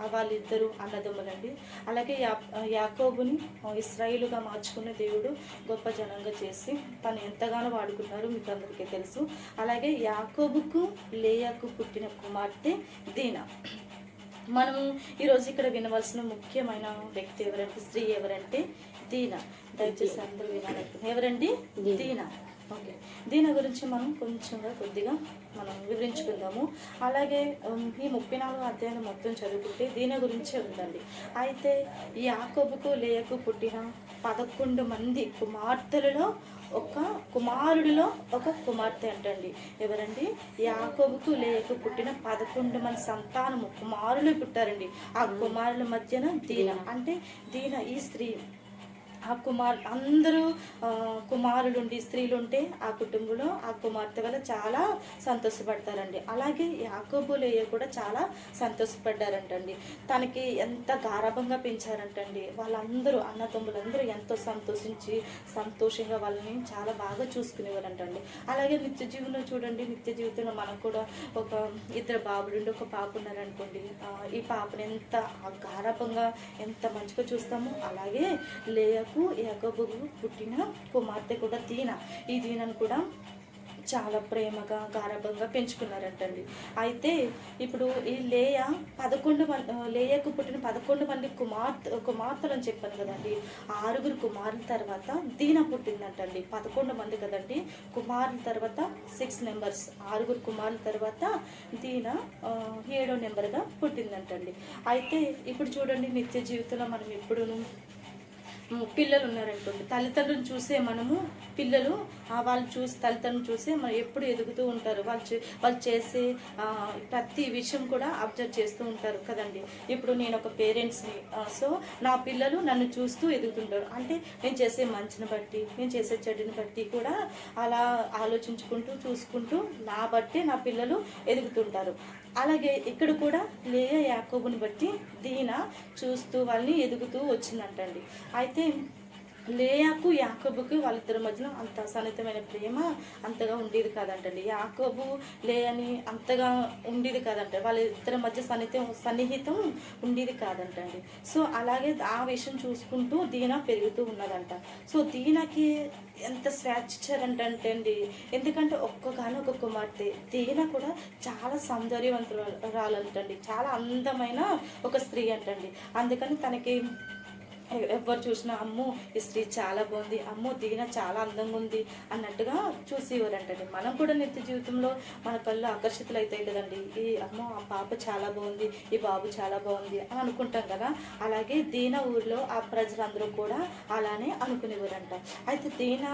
ఆ వాళ్ళిద్దరు అన్నదమ్ములండి. అలాగే యా యాకోబుని ఇస్రాయిలుగా మార్చుకున్న దేవుడు గొప్ప జనంగా చేసి తను ఎంతగానో వాడుకున్నారు మీకు అందరికీ తెలుసు. అలాగే యాకోబుకు లేయాకు పుట్టిన కుమార్తె దీనా. మనము ఈరోజు ఇక్కడ వినవలసిన ముఖ్యమైన వ్యక్తి ఎవరంటే స్త్రీ ఎవరంటే దీన. దయచేసి అందరూ వినాలి. ఎవరండి? దీన. ఓకే. దీని గురించి మనం కొంచెంగా కొద్దిగా మనం వివరించుకుందాము. అలాగే ఈ ముప్పై నాలుగు అధ్యాయం మొత్తం చదువుకుంటే దీని గురించే ఉందండి. అయితే ఈ యాకోబుకు లేయకు పుట్టిన పదకొండు మంది కుమార్తెలలో ఒక కుమారుడిలో ఒక కుమార్తె అంటండి. ఎవరండి? యాకోబుకు లేయకు పుట్టిన పదకొండు మంది సంతానము కుమారులు పుట్టారండి. ఆ కుమారుల మధ్యన దీన. అంటే దీన ఈ స్త్రీ. ఆ కుమార్ అందరూ కుమారుడుండి కుమారులుండి స్త్రీలు ఉంటే ఆ కుటుంబంలో ఆ కుమార్తె వల్ల చాలా సంతోషపడతారండి. అలాగే యాకోబు లేయ కూడా చాలా సంతోషపడ్డారంటండి. తనకి ఎంత గారాభంగా పెంచారంటండి. వాళ్ళందరూ అన్నదమ్ములందరూ ఎంతో సంతోషించి సంతోషంగా వాళ్ళని చాలా బాగా చూసుకునేవారంటండి. అలాగే నిత్య జీవితంలో చూడండి. నిత్య జీవితంలో మనకు కూడా ఒక ఇద్దరు బాబులుండి ఒక పాప ఉన్నారనుకోండి ఈ పాపని ఎంత గారాభంగా ఎంత మంచిగా చూస్తామో అలాగే లేయ లేయకు యాకోబుకు పుట్టిన కుమార్తె కూడా దీన. ఈ దీనను కూడా చాలా ప్రేమగా గారభంగా పెంచుకున్నారంటండి. అయితే ఇప్పుడు ఈ లేయ పదకొండు మంది లేయకు పుట్టిన పదకొండు మంది కుమార్తె కుమార్తెలు అని చెప్పాను కదండి. ఆరుగురు కుమారుల తర్వాత దీన పుట్టిందంటండి. పదకొండు మంది కదండి. కుమారుల తర్వాత సిక్స్ నెంబర్స్ ఆరుగురు కుమారుల తర్వాత దీన ఏడో నెంబర్గా పుట్టిందంటండి. అయితే ఇప్పుడు చూడండి నిత్య జీవితంలో మనం ఎప్పుడూ పిల్లలు ఉన్నారనుకోండి. తల్లిదండ్రులను చూసే మనము పిల్లలు వాళ్ళు చూసి తల్లిదండ్రులు చూసే మనం ఎప్పుడు ఎదుగుతూ ఉంటారు. వాళ్ళు చే- వాళ్ళు చేసే ప్రతి విషయం కూడా అబ్జర్వ్ చేస్తూ ఉంటారు కదండి. ఇప్పుడు నేను ఒక పేరెంట్స్ని సో నా పిల్లలు నన్ను చూస్తూ ఎదుగుతుంటారు. అంటే నేను చేసే మంచిని బట్టి నేను చేసే చెడుని బట్టి కూడా అలా ఆలోచించుకుంటూ చూసుకుంటూ నా బట్టే నా పిల్లలు ఎదుగుతుంటారు. అలాగే ఇక్కడ కూడా లేయ యాకోబుని బట్టి దీన చూస్తూ వాళ్ళని ఎదుగుతూ వచ్చిందంటండి. అయితే లేయాకు యాకోబుకి వాళ్ళిద్దరి మధ్యన అంత సన్నిహితమైన ప్రేమ అంతగా ఉండేది కాదంటండి. యాకోబు లేయని అంతగా ఉండేది కాదంట. వాళ్ళిద్దరి మధ్య సన్నిహితం సన్నిహితం ఉండేది కాదంటండి. సో అలాగే ఆ విషయం చూసుకుంటూ దీన పెరుగుతూ ఉన్నదంట. సో దీనకి ఎంత స్వేచ్ఛ ఇచ్చారంటే అండి ఎందుకంటే ఒక్కగానో ఒక కుమార్తె. దీన కూడా చాలా సౌందర్యవంతురాలంటండి. చాలా అందమైన ఒక స్త్రీ అంటండి. అందుకని తనకి ఎవరు చూసినా అమ్మో ఈ స్త్రీ చాలా బాగుంది అమ్మో దీన చాలా అందంగా ఉంది అన్నట్టుగా చూసేవారంటండి. మనం కూడా నిత్య జీవితంలో మన కళ్ళు ఆకర్షితులు అవుతాయి కదండి. ఈ అమ్మో ఆ పాప చాలా బాగుంది ఈ బాబు చాలా బాగుంది అని అనుకుంటాం కదా. అలాగే దీన ఊర్లో ఆ ప్రజలందరూ కూడా అలానే అనుకునేవారంట. అయితే దీన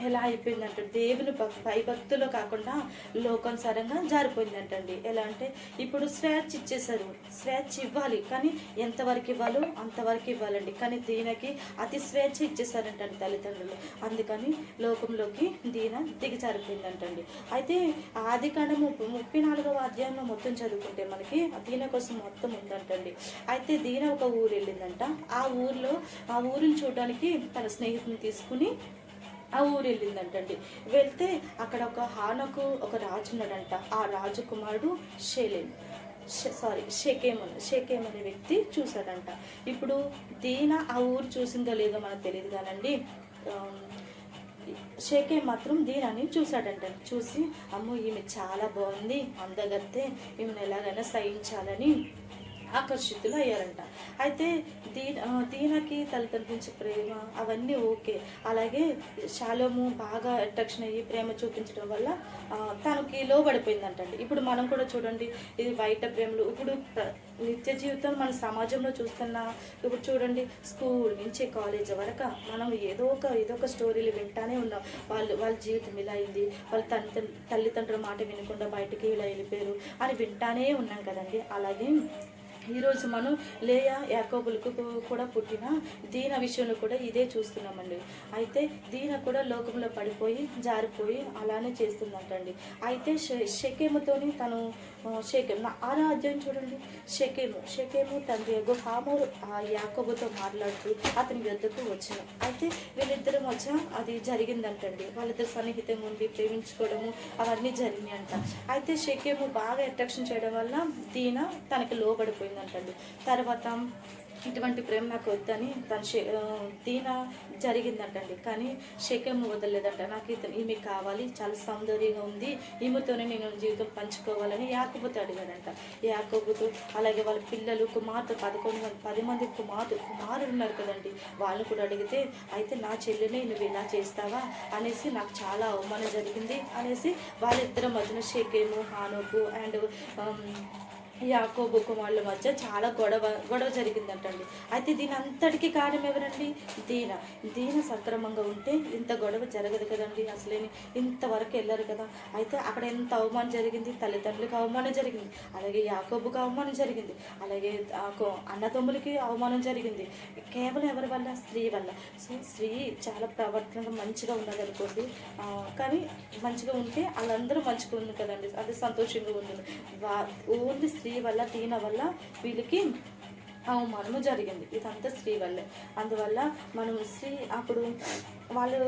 ఎలా అయిపోయిందంటే దేవుని భక్- భయభక్తులు కాకుండా లోకానుసారంగా జారిపోయిందంటండి. ఎలా అంటే ఇప్పుడు స్వేచ్ఛ ఇచ్చేసారు స్వేచ్ఛ ఇవ్వాలి కానీ ఎంతవరకు ఇవ్వాలో అంతవరకు ఇవ్వాలండి. కానీ దీనకి అతి స్వేచ్ఛ ఇచ్చేసారంటండి తల్లిదండ్రులు. అందుకని లోకంలోకి దీన దిగజారిపోయిందంటండి అయితే ఆది కాండము ముప్పై నాలుగవ అధ్యాయంలో మొత్తం చదువుకుంటే మనకి ఆ దీన కోసం మొత్తం ఉందంటండి. అయితే దీన ఒక ఊరు వెళ్ళిందంట. ఆ ఊర్లో ఆ ఊరిని చూడడానికి తన స్నేహితుని తీసుకుని ఆ ఊరు వెళ్ళిందంటండి. వెళ్తే అక్కడ ఒక హానకు ఒక రాజు ఉన్నాడంట. ఆ రాజు కుమారుడు షేలేం సారీ షేకేమ్ షేకేమ్ అనే వ్యక్తి చూశాడంట. ఇప్పుడు దీన ఆ ఊరు చూసిందో లేదో మనకు తెలియదు కానండి. షేకే మాత్రం దీనాన్ని చూశాడంట. చూసి అమ్మో ఈమె చాలా బాగుంది. అందగత్తే ఈమెను ఎలాగైనా సహించాలని ఆకర్షితులు అయ్యారంట అయితే దీన దీనకి తల్లిదండ్రుల నుంచి ప్రేమ అవన్నీ ఓకే. అలాగే శాలోము బాగా అట్రాక్షన్ అయ్యి ప్రేమ చూపించడం వల్ల ఆ, తనకి లోబడిపోయిందంటండి. ఇప్పుడు మనం కూడా చూడండి ఇది బయట ప్రేమలు. ఇప్పుడు ప్ర- నిత్య జీవితం మన సమాజంలో చూస్తున్న ఇప్పుడు చూడండి స్కూల్ నుంచి కాలేజ్ వరకు మనం ఏదో ఒక ఏదో ఒక స్టోరీలు వింటానే ఉన్నాం. వాళ్ళు వాళ్ళ జీవితం ఇలా అయింది. వాళ్ళ తల్లి తల్లిదండ్రుల మాట వినకుండా బయటికి ఇలా వెళ్ళిపోయారు అని వింటానే ఉన్నాం కదండి. అలాగే ఈరోజు మనం లేయా యాకోబులకు కూడా పుట్టిన దీన విషయంలో కూడా ఇదే చూస్తున్నామండి. అయితే దీన కూడా లోకంలో పడిపోయి జారిపోయి అలానే చేస్తుందంటండి. అయితే షె- తను ఆ, రాజ్యం నా చూడండి షెకెము షెకెము తండ్రి యొక్క హామోరు ఆ మాట్లాడుతూ అతని వద్దకు వచ్చాను అయితే వీళ్ళిద్దరం వచ్చా అది జరిగిందంటండి వాళ్ళిద్దరు సన్నిహితంగా ఉండి ప్రేమించుకోవడము అవన్నీ జరిగినాయి అంట అయితే షెకేము బాగా అట్రాక్షన్ చేయడం వల్ల దీన తనకి లోబడిపోయిందంటండి తర్వాత ఇటువంటి ప్రేమ నాకు వద్దని తన షే దీన జరిగిందంటండి. కానీ షెకెము వదలలేదంట. నాకు ఇతను ఈమె కావాలి చాలా సౌందర్యంగా ఉంది. ఈమెతోనే నేను జీవితం పంచుకోవాలని యాకబుతో అడిగాడంట. యాకబుతో అలాగే వాళ్ళ పిల్లలు కుమార్తె పదకొండు మంది పది మంది కుమార్తె కుమారులు ఉన్నారు కదండి. వాళ్ళని కూడా అడిగితే అయితే నా చెల్లెనే నువ్వు ఇలా చేస్తావా? అనేసి నాకు చాలా అవమానం జరిగింది. అనేసి వాళ్ళిద్దరి మధ్యన షేకేము హానోకు అండ్ యాకోబు కుమారుల మధ్య చాలా గొడవ గొడవ జరిగిందంటండి. అయితే దీని అంతటికీ కారణం ఎవరండి? దీన. దీన సక్రమంగా ఉంటే ఇంత గొడవ జరగదు కదండి అసలేని. ఇంతవరకు వెళ్ళరు కదా. అయితే అక్కడ ఎంత అవమానం జరిగింది? తల్లిదండ్రులకు అవమానం జరిగింది. అలాగే యాకోబుకు అవమానం జరిగింది. అలాగే ఆ కో- అన్నదమ్ములకి అవమానం జరిగింది. కేవలం ఎవరి వల్ల? స్త్రీ వల్ల. సో స్త్రీ చాలా ప్రవర్తనగా మంచిగా ఉన్నది అనుకోండి. కానీ మంచిగా ఉంటే వాళ్ళందరూ మంచిగా ఉంది కదండి. అది సంతోషంగా ఉంది వా ఓన్లీ స్త్రీ స్త్రీ వల్ల దీన వల్ల వీళ్ళకి అవమానము జరిగింది. ఇదంతా స్త్రీ వల్లే. అందువల్ల మనం స్త్రీ అప్పుడు వాళ్ళు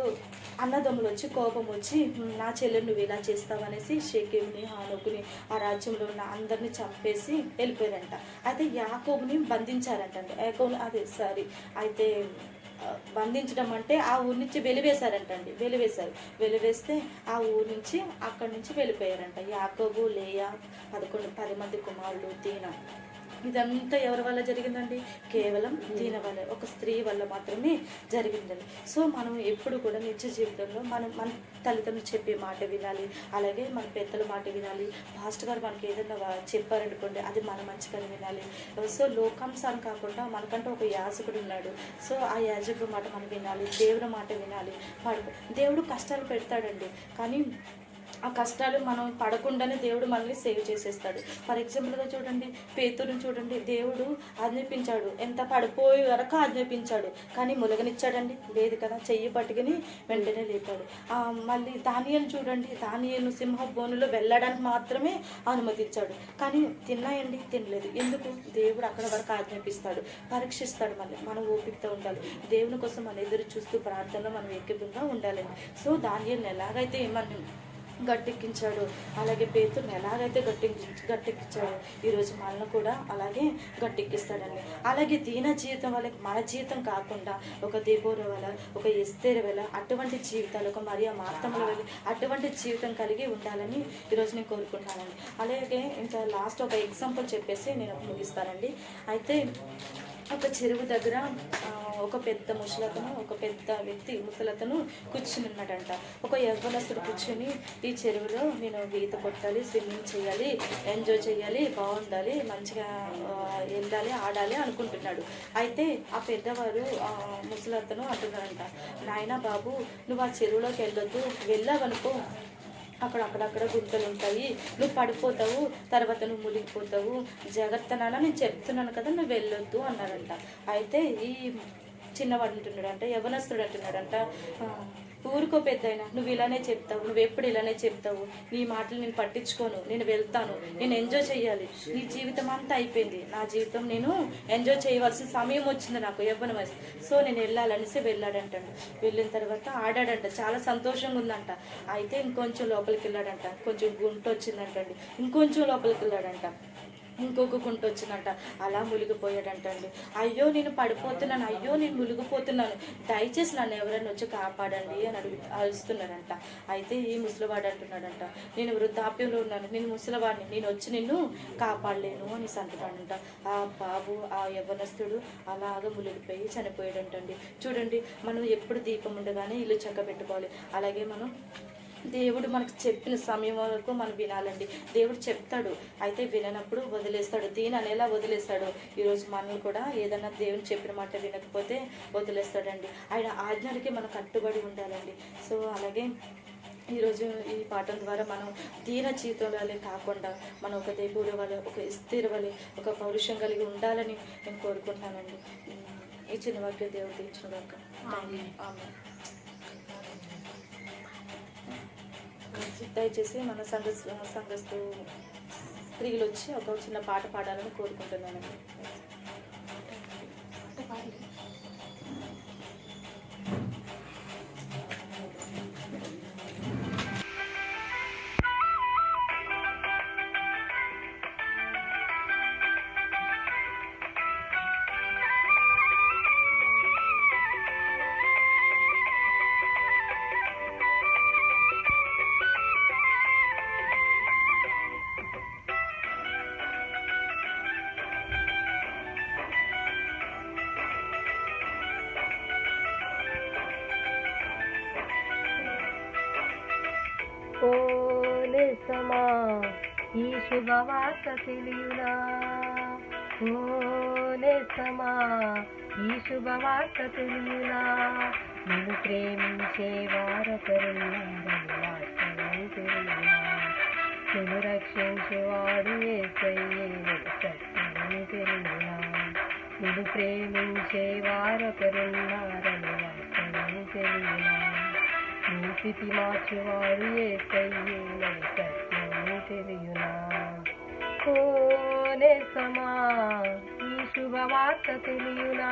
అన్నదమ్ములు వచ్చి కోపం వచ్చి నా చెల్లెలు నువ్వు ఇలా చేస్తావు అనేసి షేకేవుని హానుకుని ఆ రాజ్యంలో ఉన్న అందరిని చంపేసి వెళ్ళిపోయారంట. అయితే యాకోబుని బంధించారంట యాకోబుని అదే సారీ. అయితే బంధించడం అంటే ఆ ఊరి నుంచి వెలివేశారంటండి. వెలివేశారు. వెలివేస్తే ఆ ఊరి నుంచి అక్కడి నుంచి వెళ్ళిపోయారంట. యాకబు లేయా పదకొండు పది మంది కుమారులు దీన. ఇదంతా ఎవరి వల్ల జరిగిందండి? కేవలం దీని వల్ల. ఒక స్త్రీ వల్ల మాత్రమే జరిగిందండి. సో మనం ఎప్పుడు కూడా నిత్య జీవితంలో మనం మన తల్లిదండ్రులు చెప్పే మాట వినాలి. అలాగే మన పెద్దల మాట వినాలి. పాస్టర్ గారు మనకి ఏదైనా చెప్పారనుకోండి అది మన మంచిగానే వినాలి. సో లోకాంశాన్ని కాకుండా మనకంటే ఒక యాజకుడు ఉన్నాడు. సో ఆ యాజకుడు మాట మనం వినాలి. దేవుడి మాట వినాలి. వాడు దేవుడు కష్టాలు పెడతాడండి. కానీ ఆ కష్టాలు మనం పడకుండానే దేవుడు మనల్ని సేవ్ చేసేస్తాడు. ఫర్ ఎగ్జాంపుల్గా చూడండి పేతురుని చూడండి దేవుడు ఆజ్ఞాపించాడు. ఎంత పడిపోయే వరకు ఆజ్ఞాపించాడు. కానీ ములగనిచ్చాడండి లేదు కదా చెయ్యి పట్టుకుని వెంటనే లేపాడు. మళ్ళీ దానియలు చూడండి దానియలు సింహ బోనులో వెళ్ళడానికి మాత్రమే అనుమతించాడు. కానీ తిన్నాయండి తినలేదు. ఎందుకు? దేవుడు అక్కడ వరకు ఆజ్ఞాపిస్తాడు పరీక్షిస్తాడు మళ్ళీ. మనం ఓపికతో ఉండాలి. దేవుని కోసం మనం ఎదురు చూస్తూ ప్రార్థనలో మనం ఏకీభంగా ఉండాలండి. సో దానియల్ని ఎలాగైతే మనం గట్టెక్కించాడు. అలాగే పేతుని ఎలాగైతే గట్టి గట్టెక్కించాడు ఈరోజు మనల్ని కూడా అలాగే గట్టెక్కిస్తాడండి. అలాగే దీన జీవితం వల్ల మన జీవితం కాకుండా ఒక దీపోర వల్ల ఒక ఎస్తేర వల్ల అటువంటి జీవితాలు ఒక మరియా మార్తముల వల్ల అటువంటి జీవితం కలిగి ఉండాలని ఈరోజు నేను కోరుకుంటానండి అలాగే ఇంకా లాస్ట్ ఒక ఎగ్జాంపుల్ చెప్పేసి నేను ముగిస్తానండి. అయితే ఒక చెరువు దగ్గర ఒక పెద్ద ముసలతను ఒక పెద్ద వ్యక్తి ముసలతను కూర్చుని ఉన్నాడంట. ఒక యవ్వనస్తుడు కూర్చుని ఈ చెరువులో నేను ఈత కొట్టాలి స్విమ్మింగ్ చేయాలి ఎంజాయ్ చేయాలి బాగుండాలి మంచిగా వెళ్ళాలి ఆడాలి అనుకుంటున్నాడు. అయితే ఆ పెద్దవారు ముసలతను అంటున్నారంట. నాయన బాబు నువ్వు ఆ చెరువులోకి వెళ్ళొద్దు. వెళ్ళావనుకో అక్కడ అక్కడక్కడ గుంతలు ఉంటాయి. నువ్వు పడిపోతావు తర్వాత నువ్వు మునిగిపోతావు. జాగ్రత్త నాన్న నేను చెప్తున్నాను కదా నువ్వు వెళ్ళొద్దు అన్నారంట అయితే ఈ చిన్నవాడు అంటున్నాడంట యవనస్తుడు అంటున్నాడంట. ఊరుకో పెద్దయినా నువ్వు ఇలానే చెప్తావు నువ్వు ఎప్పుడు ఇలానే చెప్తావు. నీ మాటలు నేను పట్టించుకోను నేను వెళ్తాను నేను ఎంజాయ్ చేయాలి. నీ జీవితం అంతా అయిపోయింది. నా జీవితం నేను ఎంజాయ్ చేయవలసిన సమయం వచ్చింది నాకు యవ్వన వయసు. సో నేను వెళ్ళాలనేసి వెళ్ళాడంటండి. వెళ్ళిన తర్వాత ఆడాడంట చాలా సంతోషంగా ఉందంట. అయితే ఇంకొంచెం లోపలికి వెళ్ళాడంట కొంచెం గుంట వచ్చిందంటండి ఇంకొంచెం లోపలికి వెళ్ళాడంట. ఇంకొక గుంట వచ్చిందంట. అలా మునిగిపోయాడంటండి. అయ్యో నేను పడిపోతున్నాను. అయ్యో నేను మునిగిపోతున్నాను. దయచేసి నన్ను ఎవరైనా వచ్చి కాపాడండి అని అడుగు అరుస్తున్నాడంట. అయితే ఈ ముసలివాడు అంటున్నాడంట నేను వృద్ధాప్యంలో ఉన్నాను. నేను ముసలివాడిని. నేను వచ్చి నిన్ను కాపాడలేను అని అంటున్నాడంట ఆ బాబు ఆ యవ్వనస్తుడు అలాగ మునిగిపోయి చనిపోయాడంటండి. చూడండి మనం ఎప్పుడు దీపం ఉండగానే ఇల్లు చక్క పెట్టుకోవాలి అలాగే మనం దేవుడు మనకు చెప్పిన సమయం వరకు మనం వినాలండి. దేవుడు చెప్తాడు అయితే విననప్పుడు వదిలేస్తాడు దీని అనేలా వదిలేస్తాడు. ఈరోజు మనల్ని కూడా ఏదైనా దేవుని చెప్పిన మాట వినకపోతే వదిలేస్తాడండి. ఆయన ఆజ్ఞలకి మనం కట్టుబడి ఉండాలండి. సో అలాగే ఈరోజు ఈ పాఠం ద్వారా మనం దీన జీవితంలో కాకుండా మనం ఒక దేవుడు వల్ల ఒక ఇస్తీర వల్ల ఒక పౌరుషం కలిగి ఉండాలని నేను కోరుకుంటున్నానండి. ఈ చిన్న వాక్య దేవుడు తీర్చిన కాక దయచేసి మన సంఘ సంఘస్థు స్త్రీలు వచ్చి ఒక చిన్న పాట పాడాలని కోరుకుంటున్నానండి ఓలేసమా ఈ శుభవార్త తెలియునా? ఓలేసమా ఈ శుభవార్త తెలియునా? నిన్ను ప్రేమించే వారొకరున్నారని నిన్ను రక్షించేవాడు సత్యమని తెలియనా? నిన్ను ప్రేమించే వారొకరున్నారని వాస్తవం తెలియనా? స్థితి మార్చేవాడు ఏసయ్యే నన్ను సత్యం తెలియునా? కోనే సమా ఈ శుభవార్త తెలియనా?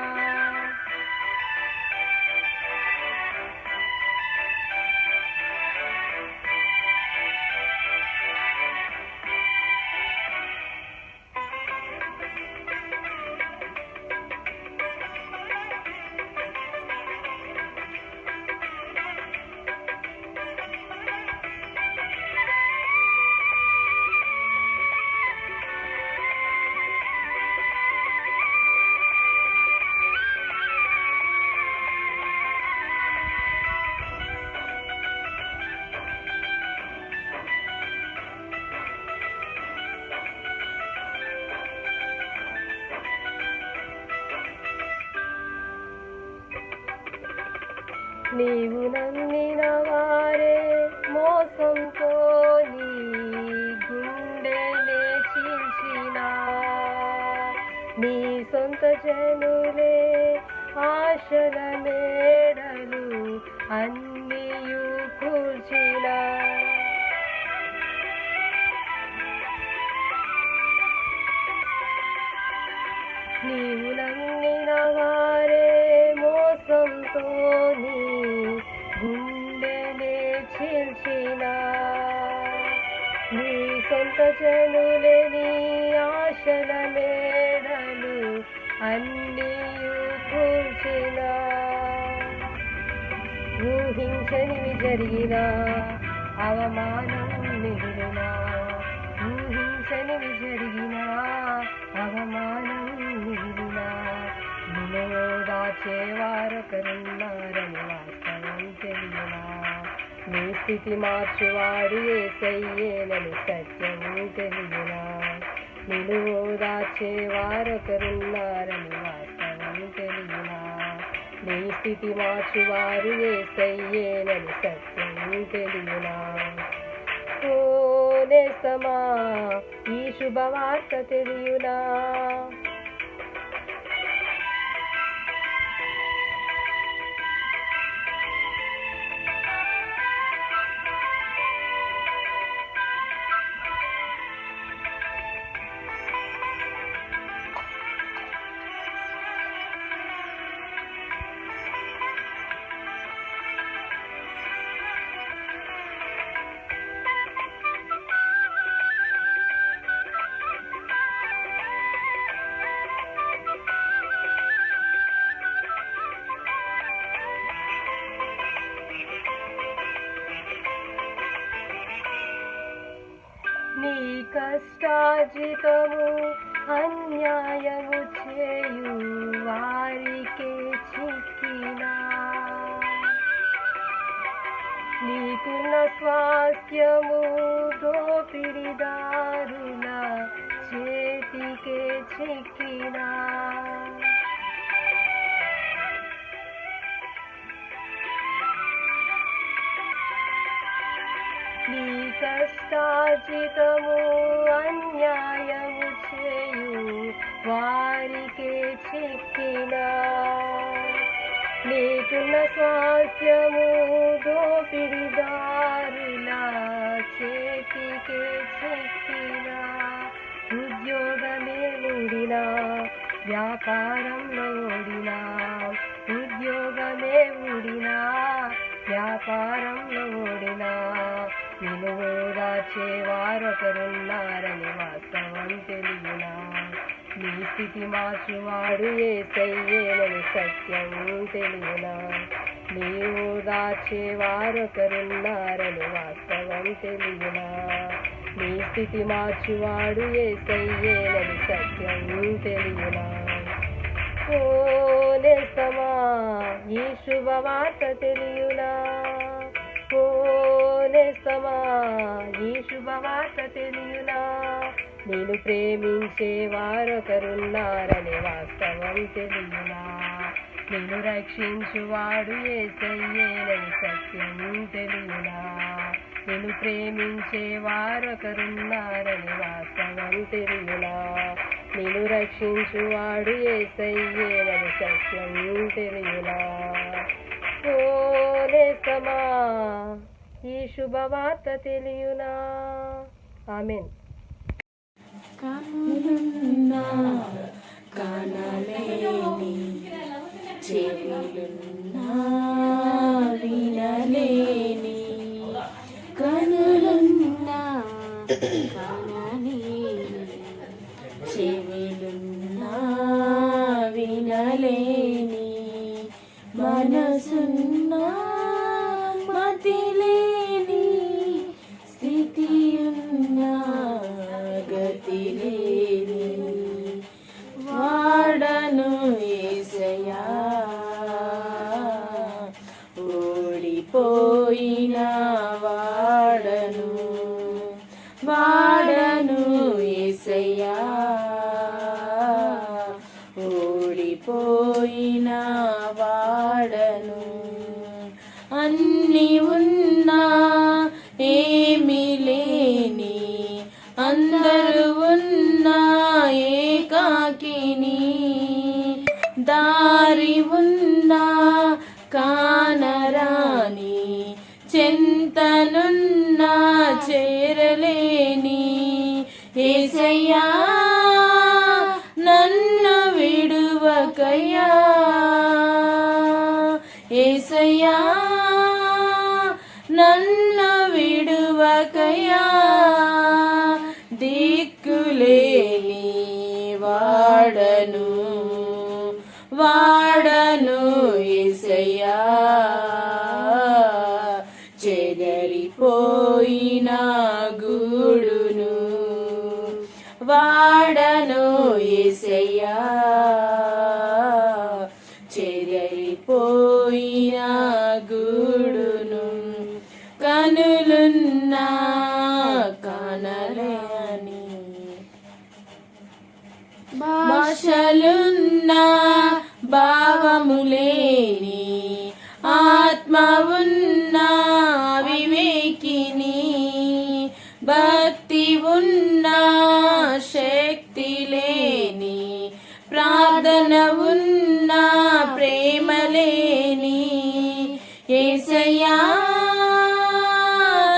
సొంత జనులే ఆశల మేడలు అన్నీయు కూర్చిలా నీవు నమ్మిన వారే మోసంతో నీ గుండెనే చీల్చిన. నీ సొంత జనులే అన్నీ కూల్చిన ఊహించనివి జరిగిన అవమానం నిగురునా ఊహించనివి జరిగిన అవమానం మిగిలినా నిన్ను దాచేవారొకరున్నారని వాస్తవం తెలియనా? నీ స్థితి మార్చువాడు ఏసయ్యేనని సత్యం తెలియనా? నిన్ను దాచేవారొకరున్నారని వాస్తవం తెలియనా? నీ స్థితి మార్చువారు ఏసయ్యేనని సత్యం తెలియనా? ఓ నేస్తమా ఈ శుభవార్త తెలియునా? కష్టాజితము అన్యాయము చేయు వారికే చిక్కినా నీకున్న స్వాస్థ్యము దోపిడిదారుల చేతికే చిక్కినా కష్టార్జితము అన్యాయము చేయు వారికే చిక్కిన నీకున్న స్వాస్థ్యము దోపిడిదారుల చేతికే చిక్కిన ఉద్యోగమే ఊడినా వ్యాపారంలో ఓడినా ఉద్యోగమే ఊడినా వ్యాపారంలో ఓడినా నిలువు వారొకరున్నారని వాస్తవం తెలియనా నీ స్థితి మార్చువాడు ఏసయ్యేనని సత్యం తెలియనా నీవు దాచే వారొకరున్నారని వాస్తవం తెలియనా నీ స్థితి మార్చువాడు ఏసయ్యేనని సత్యం తెలియనా ఓ నేస్తమా ఈ శుభవార్త తెలియనా ఓ నేస్తమా ఈ శుభవార్త తెలియనా? నేను ప్రేమించే వారొకరున్నారనే వాస్తవం తెలియనా? నేను రక్షించువాడు ఏసయ్యేనని సత్యం తెలియనా? నేను ప్రేమించే వారొకరున్నారని వాస్తవం తెలియనా? నేను రక్షించువాడు ఏసయ్యేనని సత్యం తెలియనా? ఓ నేస్తమా ఈ శుభవార్త తెలియనా. ఆమెన్. కనులున్నా కనలేని వినలేని కనులున్నా వాడను ఏసయ్యా. చెదరిపోయిన గూడును వాడను ఏసయ్యా. చెదరిపోయిన గూడును కనులున్నా కనలేని భాషలు ఏసయ్యా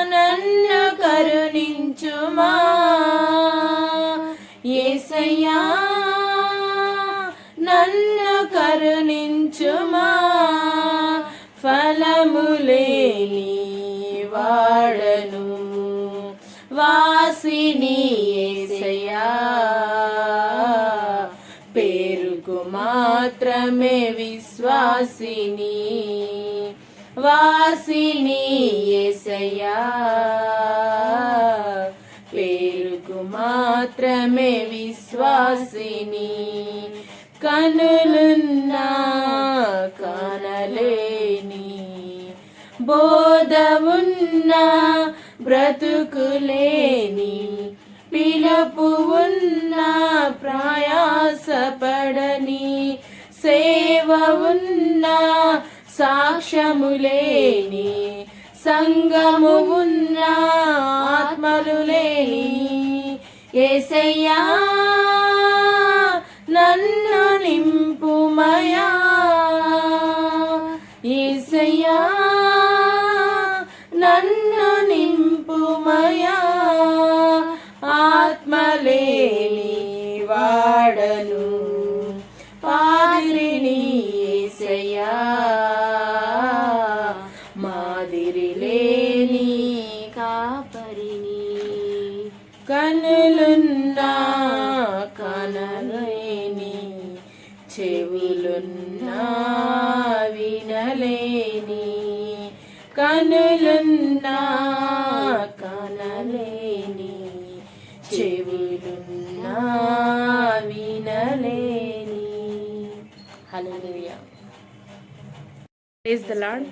నన్ను కరుణించుమా? ఏసయ్యా నన్ను కరుణించుమా? ఫలములేని వాడను వాసిని ఏసయ్యా. పేరుకు మాత్రమే విశ్వాసిని. వాసిని ఏసయ్యా. పేరుకు మాత్రమే విశ్వాసిని. కనులున్నా కానలేని. బోధ ఉన్నా బ్రతుకులేని. పిలుపు ఉన్నా ప్రయాసపడని. సేవ ఉన్నా సాక్ష్యములేని సంగము ఉన్న ఆత్మలు లేని ఏసయ్యా నన్ను నింపుమయా ఏసయ్యా నన్ను నింపుమయా ఆత్మలేని వాడను. ఏసయ్యా మాదిరి లేని కాపరిని. కనులున్నా కనలేని చెవులున్నా ప్రేజ్ ద లార్డ్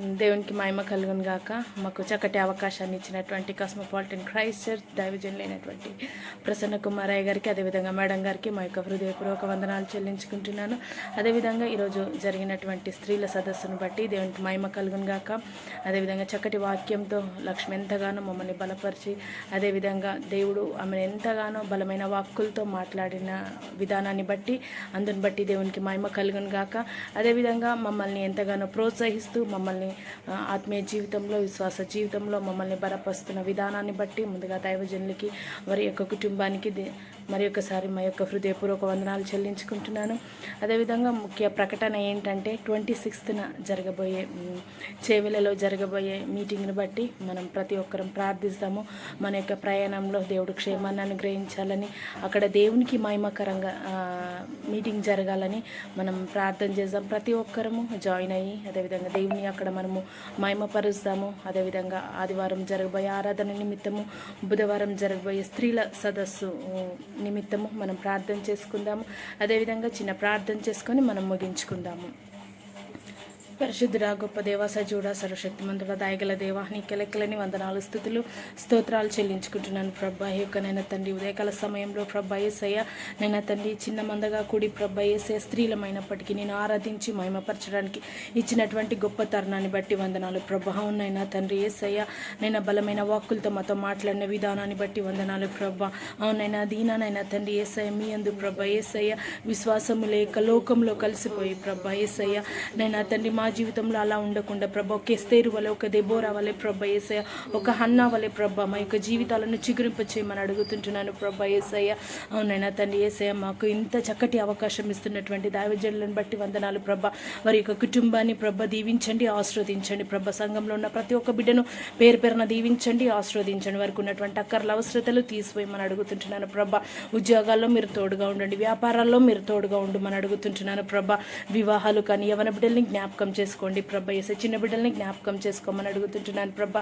దేవునికి మహిమ కలుగును గాక. మాకు చక్కటి అవకాశాన్ని ఇచ్చినటువంటి కాస్మోపాలిటన్ క్రైస్ట్ చర్చ్ లేనటువంటి ప్రసన్న కుమారయ్య గారికి అదేవిధంగా మేడం గారికి మా యొక్క హృదయపూర్వక వందనాలు చెల్లించుకుంటున్నాను. అదేవిధంగా ఈరోజు జరిగినటువంటి స్త్రీల సదస్సును బట్టి దేవునికి మహిమ కలుగును గాక. అదేవిధంగా చక్కటి వాక్యంతో లక్ష్మి ఎంతగానో మమ్మల్ని బలపరిచి అదేవిధంగా దేవుడు ఆమెను ఎంతగానో బలమైన వాక్కులతో మాట్లాడిన విధానాన్ని బట్టి అందుని బట్టి దేవునికి మహిమ కలుగును గాక. అదేవిధంగా మమ్మల్ని ఎంతగానో ప్రోత్సహిస్తూ మమ్మల్ని ఆత్మీయ జీవితంలో విశ్వాస జీవితంలో మమ్మల్ని బలపరుస్తున్న విధానాన్ని బట్టి ముందుగా దైవజనులకి వారి యొక్క కుటుంబానికి దే- మరి ఒకసారి మా యొక్క హృదయపూర్వక వందనాలు చెల్లించుకుంటున్నాను. అదేవిధంగా ముఖ్య ప్రకటన ఏంటంటే ట్వంటీ సిక్స్త్న జరగబోయే మ్, చేవెలలో జరగబోయే మీటింగ్ని బట్టి మనం ప్రతి ఒక్కరం ప్రార్థిస్తాము. మన యొక్క ప్రయాణంలో దేవుడు క్షేమాన్ని అనుగ్రహించాలని అక్కడ దేవునికి మహిమకరంగా మీటింగ్ జరగాలని మనం ప్రార్థన చేద్దాం ప్రతి ఒక్కరము జాయిన్ అయ్యి అదేవిధంగా దేవుని అక్కడ మనము మహిమపరుస్తాము. అదేవిధంగా ఆదివారం జరగబోయే ఆరాధన నిమిత్తము బుధవారం జరగబోయే స్త్రీల సదస్సు నిమిత్తము మనం ప్రార్థన చేసుకుందాము. అదేవిధంగా చిన్న ప్రార్థన చేసుకొని మనం ముగించుకుందాము. పరిశుద్ధుడా గొప్ప దేవ సజీవుడ సర్వశక్తిమంతుడ దాయగల దేవ నీ లెక్కలని వందనాలు స్థుతులు స్తోత్రాలు చెల్లించుకుంటున్నాను ప్రభా. యొక్క నైనా తండ్రి ఉదయకాల సమయంలో ప్రభా ఏసయ్య నైనా తండ్రి చిన్న మందగా కూడి ప్రభా ఏసయ స్త్రీలమైనప్పటికీ నేను ఆరాధించి మహిమపరచడానికి ఇచ్చినటువంటి గొప్ప తరుణాన్ని బట్టి వందనాలు ప్రభా. అవునైనా తండ్రి ఏసయ్య నైనా బలమైన వాక్కులతో మాతో మాట్లాడిన విధానాన్ని బట్టి వందనాలు ప్రభా. అవునైనా దీనానైనా తండ్రి ఏసయ్య మీ అందు ప్రభా ఏసయ్య విశ్వాసము లేక లోకంలో కలిసిపోయి ప్రభా ఏసయ్య నైనా తండ్రి మా జీవితంలో అలా ఉండకుండా ప్రభా ఒక ఎస్తేరు వలె ఒక దెబోరా వలె ప్రభా ఏసయ్య ఒక హన్నా వలె ప్రభా మా యొక్క జీవితాలను చిగురింపచేయమని అడుగుతుంటున్నాను ప్రభా ఏసయ్య. అవునైనా తండ్రి ఏసయ్య మాకు ఇంత చక్కటి అవకాశం ఇస్తున్నటువంటి దైవజనులను బట్టి వందనాలు ప్రభా. వారి యొక్క కుటుంబాన్ని ప్రభ దీవించండి ఆస్వాదించండి ప్రభ. సంఘంలో ఉన్న ప్రతి ఒక్క బిడ్డను పేరు పేరున దీవించండి ఆస్వాదించండి వారికి ఉన్నటువంటి అక్కర్ల అవసరతలు తీసివేయమని అడుగుతుంటున్నాను ప్రభ. ఉద్యోగాల్లో మీరు తోడుగా ఉండండి వ్యాపారాల్లో మీరు తోడుగా ఉండమని అడుగుతుంటున్నాను ప్రభ. వివాహాలు కానీ యవన బిడ్డల్ని జ్ఞాపకం చేసుకోండి. ప్రభ ఏసే చిన్న బిడ్డల్ని జ్ఞాపకం చేసుకోమని అడుగుతుంటున్నాను ప్రభ.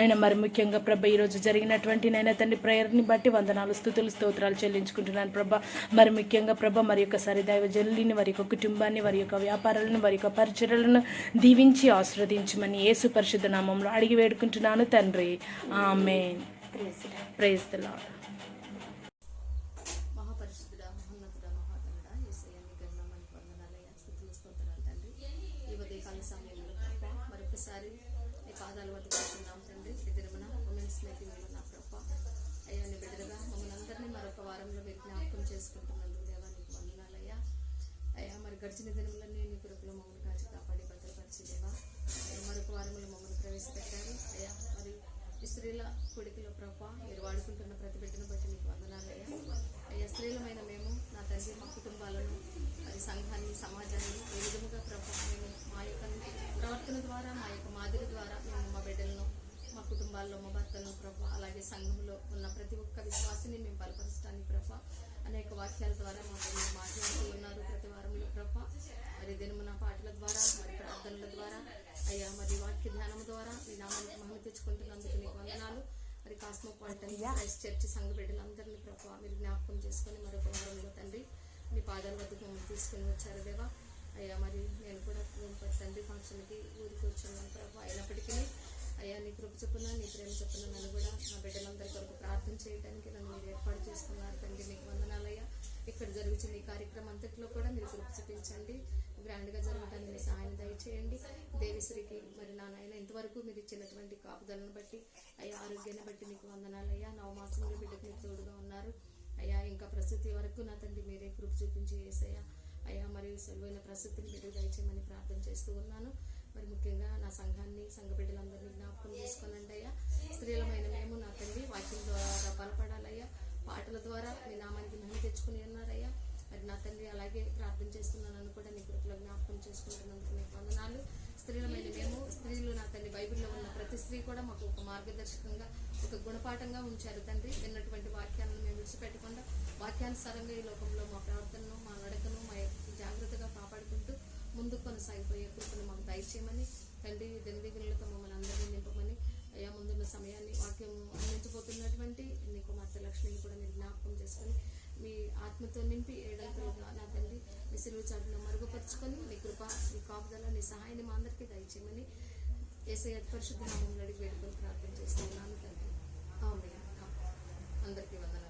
నేను మరి ముఖ్యంగా ప్రభ ఈరోజు జరిగినటువంటి నైనా తండ్రి ప్రేయర్ని బట్టి వందనాలు స్థుతులు స్తోత్రాలు చెల్లించుకుంటున్నాను ప్రభ. మరి ముఖ్యంగా ప్రభ మరి యొక్కసారి దైవ జల్లిని వారి యొక్క కుటుంబాన్ని వారి యొక్క వ్యాపారాలను వారి యొక్క పరిచయలను దీవించి ఆస్వాదించమని ఏసు పరిశుద్ధ నామంలో అడిగి వేడుకుంటున్నాను తండ్రి. ఆమె ప్రైజ్ ద లార్డ్ మహాపరిశుద్ధుడ మహోన్నతుడ మహాతనుడ ఏసయ్య మీ గణనామానికి వందనాలయ్య స్థుతులు స్తోత్రాలు తండ్రి ఈ ఉదయకాల సమయంలో ప్రభ మరొకసారి మీ పాదాలు వద్దకుంటున్నాం తండ్రి ఎదురుమన ఉమెన్స్ మీటింగ్లో నా ప్రభ అయ్యా నీ బిడ్డలుగా మమ్మల్ని అందరినీ మరొక వారంలో మీరు జ్ఞాపకం చేసుకుంటున్నందుకు దేవా నీకు వందనాలయ్యా అయ్యా మరి గడిచిన దినములన్నీ నీ కృపలో మమ్మల్ని కాచి కాపాడి భద్రపరిచి దేవా మరొక వారంలో మమ్మల్ని ప్రవేశపెట్టారు. అయ్యా మరి ఈ స్త్రీల కొడుకుల ప్రభ మీరు వాడుకుంటున్న ప్రతి బిడ్డను బట్టి నీకు వందనాలయ్యా అయ్యా. స్త్రీలమైన మేము నా తండ్రి మా కుటుంబాలను మరి సంఘాన్ని సమాజాన్ని ఏ విధముగా ప్రభు మేము మా యొక్క ప్రవర్తన ద్వారా మా యొక్క మాదిరి ద్వారా మేము మా బిడ్డలను మా కుటుంబాల్లో మా భర్తలను ప్రభ అలాగే సంఘంలో ఉన్న ప్రతి ఒక్క విశ్వాసిని మేము బలపరచడానికి ప్రభ అనేక వాక్యాల ద్వారా మాతో మీరు మాట్లాడుతూ ఉన్నారు ప్రతి వారంలో ప్రభ మరి దినమున పాటల ద్వారా మరి ప్రార్థనల ద్వారా అయ్యా మరి వాక్య ధ్యానం ద్వారా మీ నామానికి మహిమ తెచ్చుకుంటున్నందుకు నీకు వందనాలు. మరి కాస్మోపాలిటన్ క్రైస్ట్ చర్చ్ సంఘ బిడ్డలందరినీ ప్రభావ మీరు జ్ఞాపకం చేసుకొని మరొక వారంలో తండ్రి మీ పాదాల వద్దకు మమ్మల్ని తీసుకొని వచ్చారు దేవా. అయ్యా మరి నేను కూడా తండ్రి ఫంక్షన్కి ఊరికి వచ్చాను ప్రభావ అయినప్పటికీ అయ్యా నీ కృప చొప్పున నీ ప్రేమ చొప్పున నన్ను కూడా నా బిడ్డలందరి కొరకు ప్రార్థన చేయడానికి నన్ను మీరు ఏర్పాటు చేసుకున్నారు. తండ్రి నీకు వందనాలయ్యా. ఇక్కడ జరుగుతున్న ఈ కార్యక్రమం అంతట్లో కూడా మీరు కృప చూపించండి. గ్రాండ్గా జరగడానికి మీ సహాయం దయచేయండి. దేవిశ్రీకి మరి నా నాయన ఇంతవరకు మీరు ఇచ్చినటువంటి కాపుదలను బట్టి అయ్యా ఆరోగ్యాన్ని బట్టి మీకు వందనాలయ్యా. నవమాసంలో బిడ్డకు మీరు తోడుగా ఉన్నారు. అయ్యా ఇంకా ప్రసూతి వరకు నా తండ్రి మీరే కృప చూపించి వేసయ్యా అయ్యా మరియు సెలవైన ప్రసూతిని బిడ్డకు దయచేయమని ప్రార్థన చేస్తూ ఉన్నాను. మరి ముఖ్యంగా నా సంఘాన్ని సంఘ బిడ్డలందరినీ జ్ఞాపకం చేసుకోనండి అయ్యా స్త్రీలమైన మేము నా తండ్రి వాక్యం ద్వారా బలపడాలయ్యా. పాటల ద్వారా మీ నామానికి మహిమ తెచ్చుకుని ఉన్నారయ్యా. మరి నా తండ్రి అలాగే ప్రార్థన చేస్తున్నానని కూడా నీ కృపలో జ్ఞాపకం చేసుకుంటున్నందుకు నీకు వందనాలు. స్త్రీలమైన మేము స్త్రీలు నా తండ్రి బైబిల్లో ఉన్న ప్రతి స్త్రీ కూడా మాకు ఒక మార్గదర్శకంగా ఒక గుణపాఠంగా ఉంచారు తండ్రి. విన్నటువంటి వాక్యాలను మేము విడిచిపెట్టకుండా వాక్యానుసారంగా ఈ లోకంలో మా ప్రవర్తనను మా నడకను మా జాగ్రత్తగా కాపాడుకుంటూ ముందుకు కొనసాగిపోయే కృపను మాకు దయచేయమని తండ్రి దినదిగులతో మమ్మల్ని అందరినీ నింపమని అయ్యా ముందున్న సమయాన్ని వాక్యం అందించబోతున్నటువంటి నీ కుమార్తె లక్ష్మిని కూడా నేను జ్ఞాపకం చేసుకొని మీ ఆత్మతో నింపి ఏడాదిగా నా తండ్రి మీ సెలవు చాటును మరుగుపరుచుకొని మీ కృప మీ కాపుదల నీ సహాయాన్ని మా అందరికీ దయచేయమని ఏసఐ పరిశుద్ధ నామంలో అడిగి వేడుకొని ప్రార్థన చేస్తున్నాను తండ్రి. అవునయ్యా అందరికీ వందన